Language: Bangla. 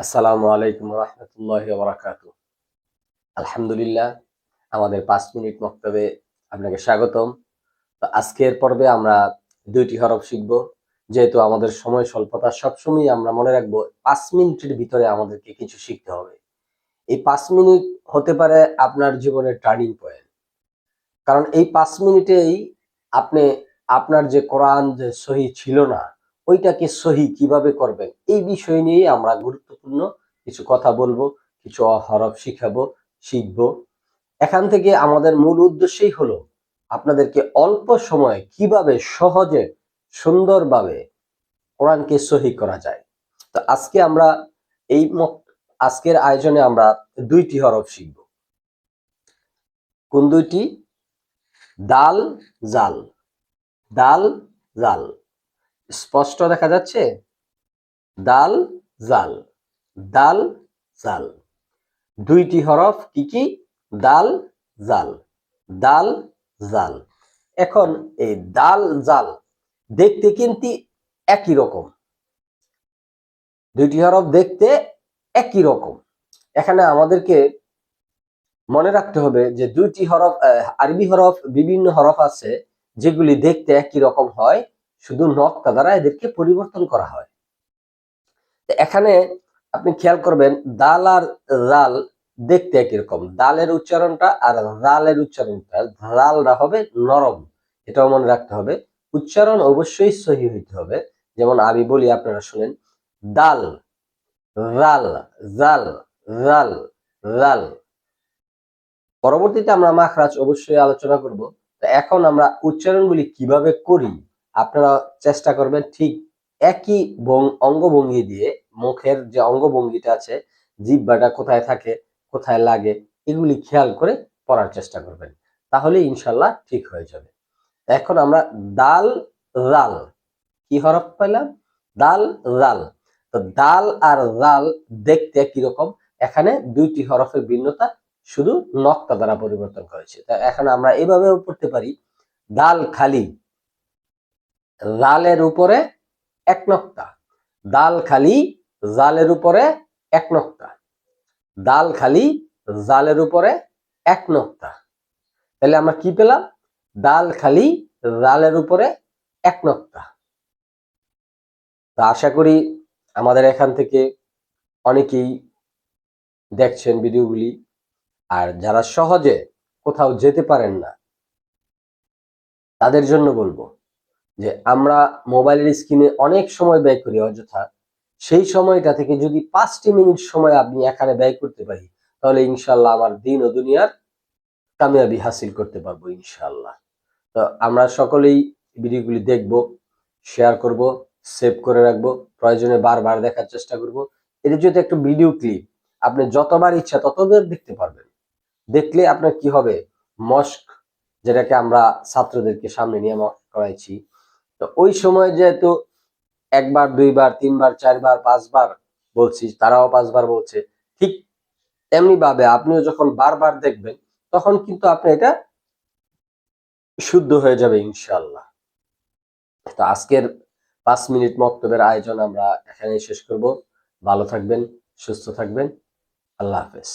আসসালামু আলাইকুম রহমতুল্লাহ বরাকাত। আলহামদুলিল্লাহ, আমাদের পাঁচ মিনিট মক্তবে আপনাকে স্বাগতম। তো আজকের পর্বে আমরা দুইটি হরফ শিখব। যেহেতু আমাদের সময় স্বল্পতা সবসময় আমরা মনে রাখব পাঁচ মিনিটের ভিতরে আমাদেরকে কিছু শিখতে হবে। এই পাঁচ মিনিট হতে পারে আপনার জীবনের টার্নিং পয়েন্ট। কারণ এই পাঁচ মিনিটেই আপনি আপনার যে কোরআন যে সহি ছিল না, ওইটাকে সহি কীভাবে করবেন, এই বিষয় নিয়ে আমরা গুরুত্বপূর্ণ। কিছু কথা বলব, কিছু হরফ শিখাবো, শিখব। এখান থেকে আমাদের মূল উদ্দেশ্যই হলো, আপনাদেরকে অল্প সময়ে কীভাবে সহজে, সুন্দরভাবে কোরআনকে সহি করা যায়। তো আজকে আমরা এই আজকের আয়োজনে আমরা দুইটি হরফ শিখব। কোন দুইটি? দাল, জাল। দাল, জাল। স্পষ্ট দেখা যাচ্ছে? দাল, জাল। দাল, জাল। দুইটি হরফ কি কি? দাল, জাল। দাল, জাল। এখন এই দাল, জাল দেখতে কিন্তু একই রকম। দুইটি হরফ দেখতে একই রকম। এখানে আমাদেরকে মনে রাখতে হবে যে দুইটি হরফ আরবি হরফ, বিভিন্ন হরফ আছে যেগুলি দেখতে একই রকম হয়। শুধু নকতা দ্বারা এদেরকে পরিবর্তন করা হয়। এখানে আপনি খেয়াল করবেন, দাল আর জাল দেখতে একই রকম। দালের উচ্চারণটা আর রালের উচ্চারণটা, রালটা হবে নরম। এটাও মনে রাখতে হবে। উচ্চারণ অবশ্যই সহি হইতে হবে। যেমন আমি বলি, আপনারা শুনেন, দাল, রাল, জাল, রাল রাল। পরবর্তীতে আমরা মাখরাজ অবশ্যই আলোচনা করব। তো এখন আমরা উচ্চারণগুলি কীভাবে করি, আপনারা চেষ্টা করবেন ঠিক একই অঙ্গভঙ্গি দিয়ে মুখের যে অঙ্গভঙ্গিটা আছে জিহ্বাটা কোথায় থাকে, কোথায় লাগে, এগুলি খেয়াল করে পড়ার চেষ্টা করবেন। তাহলে ইনশাল্লাহ ঠিক হয়ে যাবে। এখন আমরা দাল, রাল। কি হরফ পেলাম দাল, রাল। তো দাল আর রাল দেখতে কীরকম এখানে দুইটি হরফের ভিন্নতা শুধু নক্তা দ্বারা পরিবর্তন করেছে তা এখন আমরা এভাবেও পড়তে পারি। দাল খালি। রালের উপরে এক নক্তা। দাল খালি জালের উপরে এক নক্তা। দাল খালি জালের উপরে এক নক্তা। তাহলে আমরা কি পেলাম? দাল খালি জালের উপরে এক নক্তা। তা আশা করি আমাদের এখান থেকে অনেকেই দেখছেন ভিডিওগুলি। আর যারা সহজে কোথাও যেতে পারেন না, তাদের জন্য বলব যে আমরা মোবাইলের স্ক্রিনে অনেক সময় ব্যয় করি, অযথা সেই সময়টা থেকে যদি পাঁচটি মিনিট সময় আপনি এখানে ব্যয় করতে পারি, তাহলে ইনশাল্লাহ আমার দিন ও দুনিয়ার কামিয়াবি হাসিল করতে পারব ইনশাল্লাহ তো আমরা সকলেই ভিডিওগুলি দেখব, শেয়ার করব, সেভ করে রাখব, প্রয়োজনে বারবার দেখার চেষ্টা করব। এটা যদি একটু ভিডিও ক্লিপ, আপনি যতবার ইচ্ছা ততবার দেখতে পারবেন। দেখলে আপনার কি হবে? মস্ক, যেটাকে আমরা ছাত্রদেরকে সামনে নিয়ে করাইছি। তো ওই সময় যেহেতু একবার, দুইবার, তিনবার, চারবার, পাঁচবার বলছি, তারাও পাঁচবার বলছে। ঠিক এমনি ভাবে আপনিও যখন বারবার দেখবেন, তখন কিন্তু আপনি এটা শুদ্ধ হয়ে যাবে ইনশাল্লাহ তো আজকের পাঁচ মিনিট মক্তবের আয়োজন আমরা এখানেই শেষ করব। ভালো থাকবেন, সুস্থ থাকবেন। আল্লাহ হাফেজ।